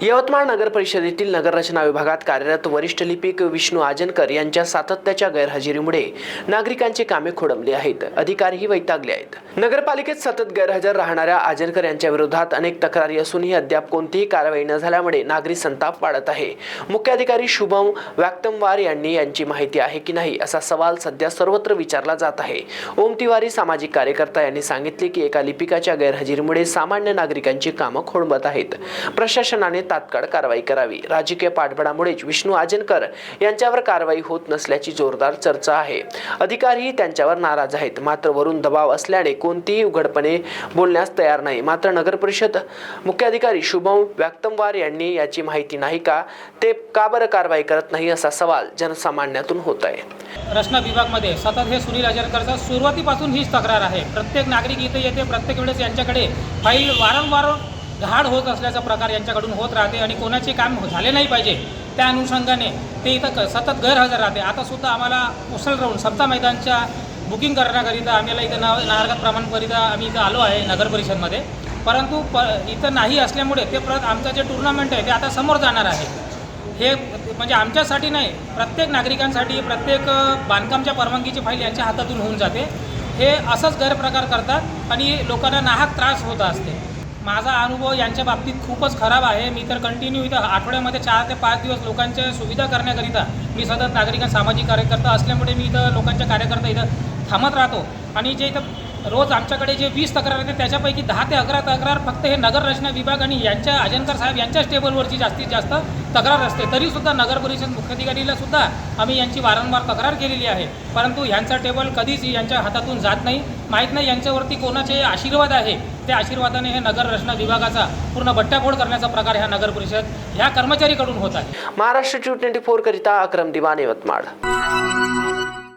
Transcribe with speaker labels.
Speaker 1: यवतमाळ नगर परिषदेतील नगररचना विभागात कार्यरत वरिष्ठ लिपिक विष्णू आजनकर यांच्या सातत्याच्या गैरहजेरीमुळे नागरिकांची कामे खोडंबली आहेत. अधिकारीही वैतागले आहेत. नगरपालिकेत सतत गैरहजर राहणाऱ्या आजनकर यांच्या विरोधात अनेक तक्रारी असूनही अद्याप कोणतीही कारवाई न झाल्यामुळे नागरी संताप वाढत आहे. मुख्याधिकारी शुभम व्याक्तमवार यांनी यांची माहिती आहे की नाही असा सवाल सध्या सर्वत्र विचारला जात आहे. ओम तिवारी सामाजिक कार्यकर्ता यांनी सांगितले की एका लिपिकाच्या गैरहजेरीमुळे सामान्य नागरिकांची कामं खोळंबत आहेत. प्रशासनाने तात्काळ कारवाई करावी. राजकीय पाठबळामुळेच विष्णू आजनकर यांच्यावर कारवाई होत नसल्याची जोरदार चर्चा आहे. अधिकारीही त्यांच्यावर नाराज आहेत. मात्र वरून दबाव असल्याने कोणतीही उघडपणे बोलण्यास तयार नाही. मात्र नगर परिषद मुख्याधिकारी शुभम व्याक्तमवार यांनी याची माहिती नाही का ते का बरं कारवाई करत नाही असा सवाल जनसामान्यातून होत आहे.
Speaker 2: रचना विभागमध्ये सतत हे सुनील अजरकरचा सुरुवातीपासून हीच तक्रार आहे. प्रत्येक नागरिक इथे येते प्रत्येक वेळेस यांच्याकडे फाईल वारंवार घाड होत असल्याचा प्रकार यांच्याकडून होत राहते आणि कोणाचे काम झाले नाही पाहिजे त्या अनुषंगाने ते इथं क- सतत गैरहजर राहते. आतासुद्धा आम्हाला उसळ राहून सप्ता मैदानच्या बुकिंग करण्याकरिता आम्हाला इथं नाव नागरिक प्रमाणकरिता आम्ही इथं आलो आहे नगर परिषदमध्ये. परंतु प इथं नाही असल्यामुळे ते परत आमचं जे टुर्नामेंट आहे ते आता समोर जाणार आहे. हे म्हणजे आमच्यासाठी नाही प्रत्येक नागरिकांसाठी प्रत्येक बांधकामच्या परवानगीची फाईल यांच्या हातातून होऊन जाते. हे असंच गैरप्रकार करतात आणि लोकांना नाहक त्रास होत असते. माझा अनुभव यांच्या बाबतीत खूपच खराब आहे. मी तर कंटिन्यू इथं आठवड्यामध्ये चार ते पाच दिवस लोकांच्या सुविधा करण्याकरिता मी सतत नागरिक सामाजिक कार्यकर्ता असल्यामुळे मी इथं लोकांच्या कार्यकर्ता इथं थांबत राहतो. आणि जे इथं रोज आमच्याकडे जे वीस तक्रार येते त्याच्यापैकी दहा ते अकरा तक्रार फक्त हे नगर रचना विभाग आणि यांच्या अजनकर साहेब यांच्याच टेबलवरची जास्तीत जास्त तक्रार असते. तरीसुद्धा नगर परिषद मुख्याधिकारीला सुद्धा आम्ही यांची वारंवार तक्रार केलेली आहे. परंतु यांचा टेबल कधीच यांच्या हातातून जात नाही. माहीत नाही यांच्यावरती कोणाचे आशीर्वाद आहे. त्या आशीर्वादाने हे नगर रचना विभागाचा पूर्ण बट्ट्याफोड करण्याचा प्रकार ह्या नगर परिषद ह्या कर्मचारीकडून होत आहे.
Speaker 1: महाराष्ट्र टू ट्वेंटी फोर करिता अक्रम दिवाने यवतमाळ